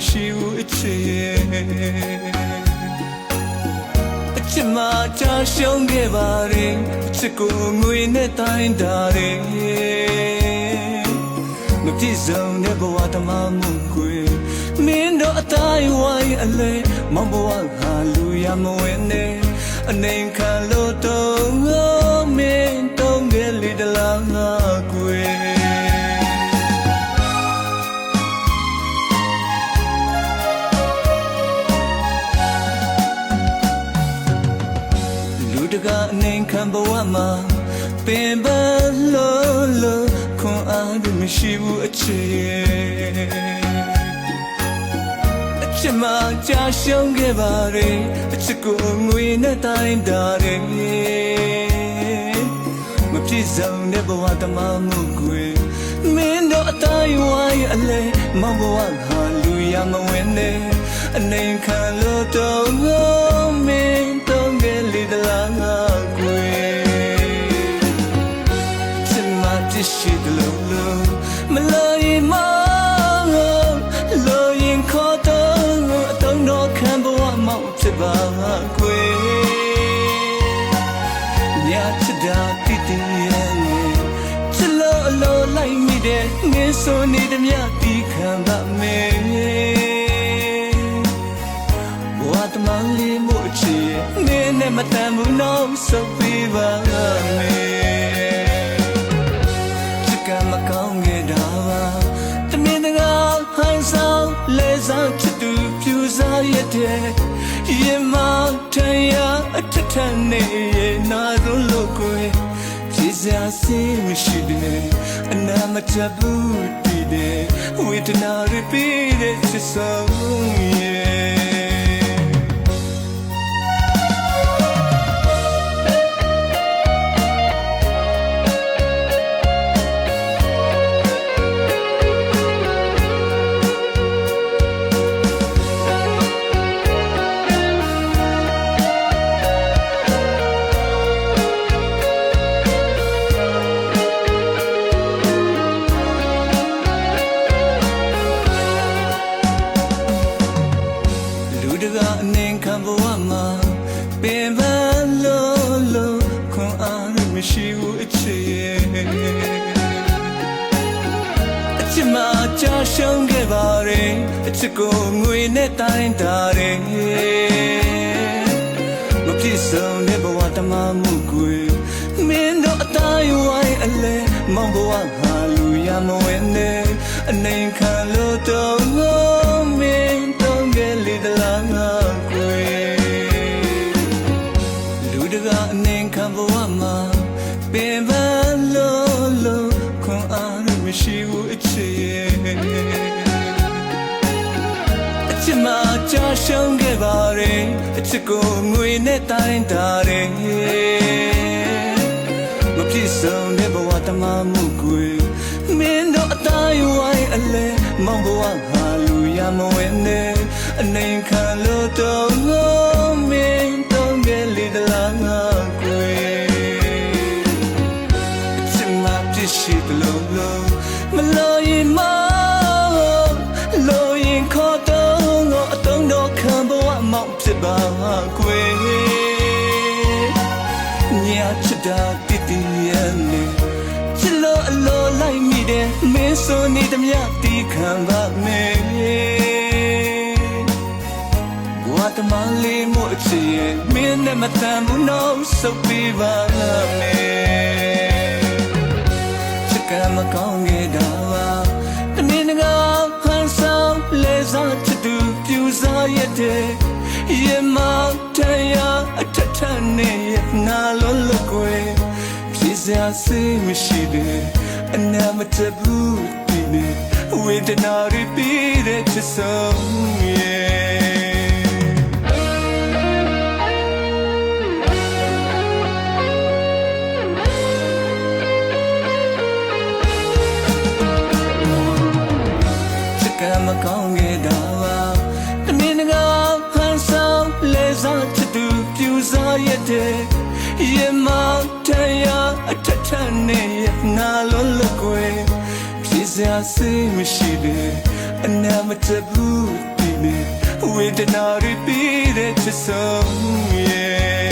မရှိဘူးအချစ်အချစ်မချရှုံးခဲ့ပါရင်အချစ်ကိုငွေနဲ့တိုင်းတာရင်မပြည့်စုံတဲ့ဘဝတမမှုကွယ်မင်းတို့အတိုင်းဝိုင်းအလဲမောင်ဘဝဟာလူရမဝင်နဲ့အနေခံလို့တော့ တကာအနေခံဘဝမှာပင်ပန်းလို့လို့ခွန်အားတွေမရှိဘူးအချစ်အချစ်မှကြာရှုံးခဲ့ပါရင်အချစ်ကိုငွေနဲ့တိုင်းတာတယ်မပြည့်စုံတဲ့ဘဝတမမှုကွယ်မင်းတို့အတိုင်းဝိုင်းအလဲမောင်ဘဝဟာလူရမဝင်နဲ့အနေခံလို့တော့ စ်မတရှိတယ်လို့လို့မလို့ရင်မလို့ရင်ခေါ်တော့အတုံးတော့ခံဘဝမောင်ဖြစ်ပါကွယ်ညချစ်တာတိတိရဲ့ချစ်လို့အလိုလိုက်မိတဲ့ငင်းဆိုနေသည်မြတီခံပါမယ်ဘဝတမလေးမို့ချီနေနဲ့မတန်ဘူးနောက်ဆုပ်ပေးပါမယ် ရတဲ့ရင်မထရအထက်ထက်နေရဲ့နာတို့လို့ကိုယ်ကြည်စရာစီမရှိတဲ့အနာမတဘူးတည်တဲ့ဝေဒနာတွေပြီးတဲ့ချစ်ဆုံး ခဲ့ပါရင်အချစ်ကိုငွေနဲ့တိုင်းတာတယ်မပြည့်စုံတဲ့ဘဝတမမှုကွယ်မင်းတို့အတိုင်းဝိုင်းအလဲမောင်ဘဝဟာလူရမဝင်နဲ့အနေခံလို့တော့ငေါမင်းတော့ငယ်လေးတလားငါကွယ်လူတကာအနေခံဘဝမှာပင်ပန်းလို့လို့ခွန်အားမရှိဘူး ရှုံးခဲ့ပါရင်အချစ်ကိုငွေနဲ့တိုင်းတာတယ်မပြည့်စုံတဲ့ဘဝတမမှုကွယ်မင်းတို့အတိုင်းဝိုင်းအလဲမောင်ဘဝဟာလူရမဝင်နဲ့အနေခံလို့တော့ ပါကွယ်ညာချစ်တာတည်တည်ရဲ့နေချစ်လို့အလိုလိုက်မိတယ်မင်းဆိုနေသည်မြတီးခံပါမယ်ဘဝတမလေးမို့ချစ်မင်းနဲ့မတန်ဘူးတော့ဆုပ်ပေးပါမယ်ချစ်ကမကောင်းခဲ့တာပါတမင်တကာဟန်ဆောင်လဲစားချစ်သူပြူစားရတဲ့ရေမတရ အထက်ထနေငါလုံးလို့ကိုယ်ဖြစ်စရာစိမရှိတဲ့အနာမတဘူးဒီနေ့ဝေဒနာတွေပြီးတဲ့ချစ်ဆုံးရဲ့ လဲစားချစ်သူပြူစားရတဲ့ရေမတရအအထက်ထက်နဲ့ရဲ့နာလုံးလကွယ်ဖြစ်စရာစိတ်မရှိတယ်အနာမတဘူးဒီနေ့ဝေဒနာတွေပြီးတဲ့ချစ်ဆုံးရဲ့